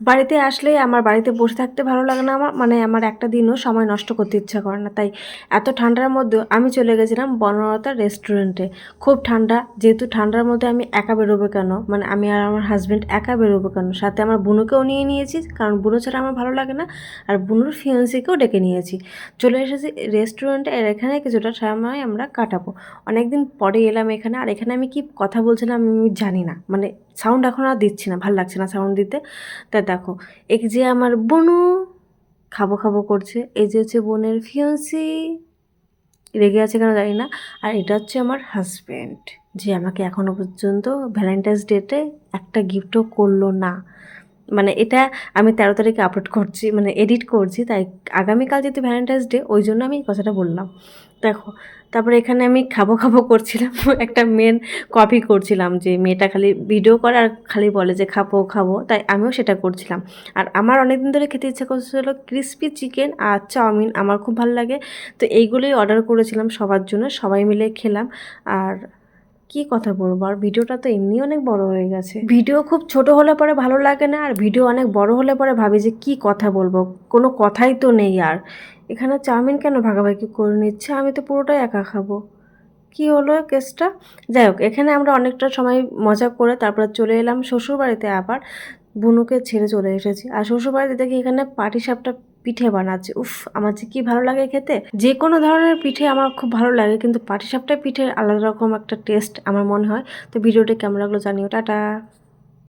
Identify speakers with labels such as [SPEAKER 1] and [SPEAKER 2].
[SPEAKER 1] বাড়িতে আসলেই আমার বাড়িতে বসে থাকতে ভালো লাগে না আমার মানে আমার একটা দিনও সময় নষ্ট করতে ইচ্ছা করে না। তাই এত ঠান্ডার মধ্যেও আমি চলে গেছিলাম বনলতা রেস্টুরেন্টে। খুব ঠান্ডা, যেহেতু ঠান্ডার মধ্যে আমি একা বেরোবো কেন? মানে আমি আর আমার হাজব্যান্ড একা বেরোবো কেন? সাথে আমার বুনুকেও নিয়ে নিয়েছি, কারণ বুনো ছাড়া আমার ভালো লাগে না, আর বুনুর ফিয়ন্সিকেও ডেকে নিয়েছি। চলে এসেছি রেস্টুরেন্টে, আর এখানে কিছুটা সময় আমরা কাটাবো। অনেকদিন পরে এলাম এখানে, আর এখানে আমি কি কথা বলছিলাম আমি জানি না। মানে সাউন্ড এখন আর দিচ্ছি না, ভালো লাগছে না সাউন্ড দিতে। তা দেখো, এক যে আমার বনু খাব খাব করছে, এই যে হচ্ছে বোনের ফিয়ন্সি রেগে আছে কেন জানি না, আর এটা হচ্ছে আমার হাজব্যান্ড যে আমাকে এখনও পর্যন্ত ভ্যালেন্টাইন্স ডেতে একটা গিফটও করল না। মানে এটা আমি তেরো তারিখে আপলোড করছি মানে এডিট করছি, তাই আগামীকাল যেহেতু ভ্যালেন্টাইন্স ডে ওই জন্য আমি কথাটা বললাম। দেখো, তারপরে এখানে আমি খাব খাব করছিলাম, একটা মেন কপি করছিলাম যে মেয়েটা খালি ভিডিও করে আর খালি বলে যে খাব খাব, তাই আমিও সেটা করছিলাম। আর আমার অনেক দিন ধরে খেতে ইচ্ছা করছিল ক্রিস্পি চিকেন আর চাউমিন, আমার খুব ভালো লাগে। তো এইগুলোই অর্ডার করেছিলাম সবার জন্য, সবাই মিলে খেলাম। আর কি কথা বলব? আর ভিডিওটা তো এমনি অনেক বড় হয়ে গেছে। ভিডিও খুব ছোট হলে পরে ভালো লাগে না, আর ভিডিও অনেক বড় হলে পরে ভাবি যে কি কথা বলব? কোনো কথাই তো নেই আর। এখানে চাউমিন কেন ভাগাভাগি করে নিচ্ছে? আমি তো পুরোটাই একা খাব। কি হলো কেসটা? যাই হোক, এখানে আমরা অনেকটা সময় মজা করে তারপরে চলে এলাম শ্বশুরবাড়িতে আবার। বুনুকে ছেড়ে চলে এসেছি। আর শ্বশুরবাড়িতে দেখি এখানে পাটি সাপটা পিঠে বানাচ্ছে। উফ, আমার যে কি ভালো লাগে খেতে। যে কোনো ধরনের পিঠে আমার খুব ভালো লাগে, কিন্তু পাটি সাপটা পিঠে আলাদা রকম একটা টেস্ট আমার মনে হয়। তো ভিডিওটা কেমন লাগল জানিও। টাটা।